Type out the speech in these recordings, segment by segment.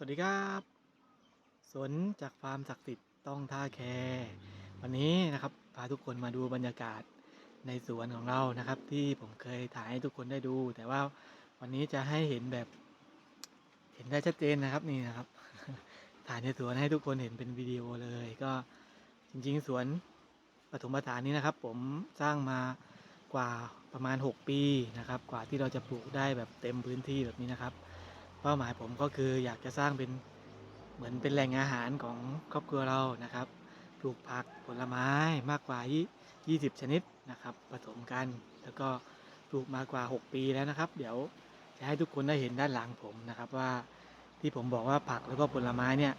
สวัสดีครับสวนจากฟาร์มศักดิ์สิทธิ์ต้องท่าแควันนี้นะครับพาทุกคนมาดูบรรยากาศในสวนของเรานะครับ ที่ผมเคยถ่ายให้ทุกคนได้ดู แต่ว่าวันนี้จะให้เห็นแบบ เห็นได้ชัดเจนนะครับนี่นะครับ ถ่ายในสวนให้ทุกคนเห็นเป็นวิดีโอเลย ก็จริง ๆ สวนปฐมฐานนี้นะครับ ผมสร้างมากว่าประมาณ 6 ปีนะครับ กว่าที่เราจะปลูกได้แบบเต็มพื้นที่แบบนี้นะครับ เป้าหมายผมก็คืออยากจะสร้างเป็นเหมือนเป็นแหล่งอาหารของครอบครัวเรานะครับ ปลูกผักผลไม้มากกว่า 20 ชนิดนะครับผสมกัน แล้วก็ปลูกมากว่า 6 ปีแล้วนะครับ เดี๋ยวจะให้ทุกคนได้เห็นด้านหลังผมนะครับว่าที่ผมบอกว่าผักแล้วก็ผลไม้เนี่ย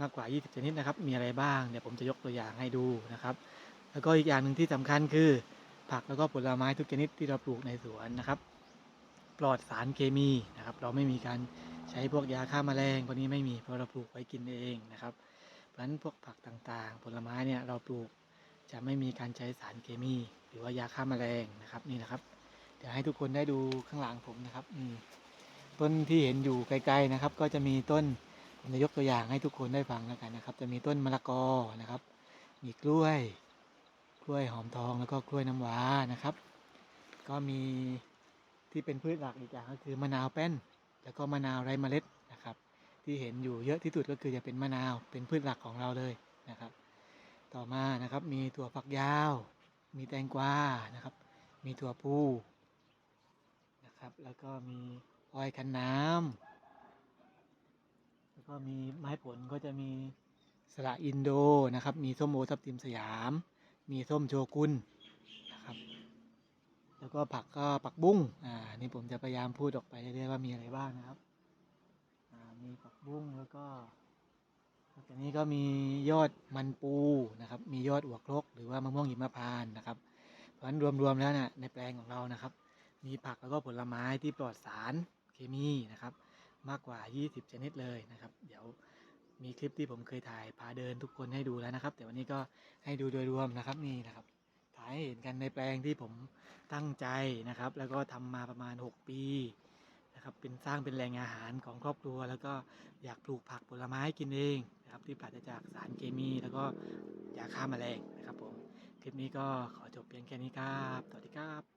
มากกว่า 20 ชนิดนะครับ มีอะไรบ้างเดี๋ยวผมจะยกตัวอย่างให้ดูนะครับ แล้วก็อีกอย่างหนึ่งที่สำคัญคือ ผักแล้วก็ผลไม้ทุกชนิดที่เราปลูกในสวนนะครับ ปลอดสารเคมีนะครับ เราไม่มีการใช้พวกยาฆ่าแมลงพวกนี้ไม่มีเพราะเราปลูกไว้กินเองนะครับ เพราะฉะนั้นพวกผักต่างๆ ผลไม้เนี่ยเราปลูกจะไม่มีการใช้สารเคมี หรือว่ายาฆ่าแมลงนะครับนี่นะครับ เดี๋ยวให้ทุกคนได้ดูข้างหลังผมนะครับอืมต้นที่เห็นอยู่ไกลๆนะครับ ก็จะมีต้นผมจะยกตัวอย่างให้ทุกคนได้ฟังแล้วกันนะครับ จะมีต้นมะละกอนะครับ มีกล้วย กล้วยหอมทองแล้วก็กล้วยน้ำว้านะครับ ก็มี ที่เป็นพืชหลักอีกอย่างก็คือมะนาวแป้น แล้วก็มะนาวไร้เมล็ดนะครับ ที่เห็นอยู่เยอะที่สุดก็คือจะเป็นมะนาวเป็นพืชหลักของเราเลยนะครับ ต่อมานะครับมีถั่วฝักยาว มีแตงกวานะครับ มีถั่วพูนะครับ แล้วก็มีอ้อยคันน้ำแล้วก็มีไม้ผลก็จะมีสละอินโดนะครับ มีส้มโอทับทิมสยาม มีส้มโชกุน แล้วก็ผักก็ผักบุ้งอ่านี่ผมจะพยายามพูดออกไปเรื่อยๆว่ามีอะไรบ้างนะครับอ่ามีผักบุ้งแล้วก็นอกจากนี้ก็มียอดมันปูนะครับ มียอดหัวครกหรือว่ามะม่วงหิมพานต์นะครับ เพราะฉะนั้นรวมๆแล้วเนี่ยในแปลงของเรานะครับ มีผักแล้วก็ผลไม้ที่ปลอดสารเคมีนะครับ มากกว่า 20 ชนิดเลยนะครับ เดี๋ยวมีคลิปที่ผมเคยถ่ายพาเดินทุกคนให้ดูแล้วนะครับ แต่วันนี้ก็ให้ดูโดยรวมนะครับนี่นะครับ ให้เห็นกันในแปลงที่ผมตั้งใจนะครับ แล้วก็ทำมาประมาณ 6 ปีนะครับเป็นสร้างเป็นแหล่งอาหารของครอบครัว แล้วก็อยากปลูกผักผลไม้กินเองนะครับที่ปราศจากสารเคมี แล้วก็ยาฆ่าแมลงนะครับผมคลิปนี้ก็ขอจบเพียงแค่นี้ครับสวัสดีครับ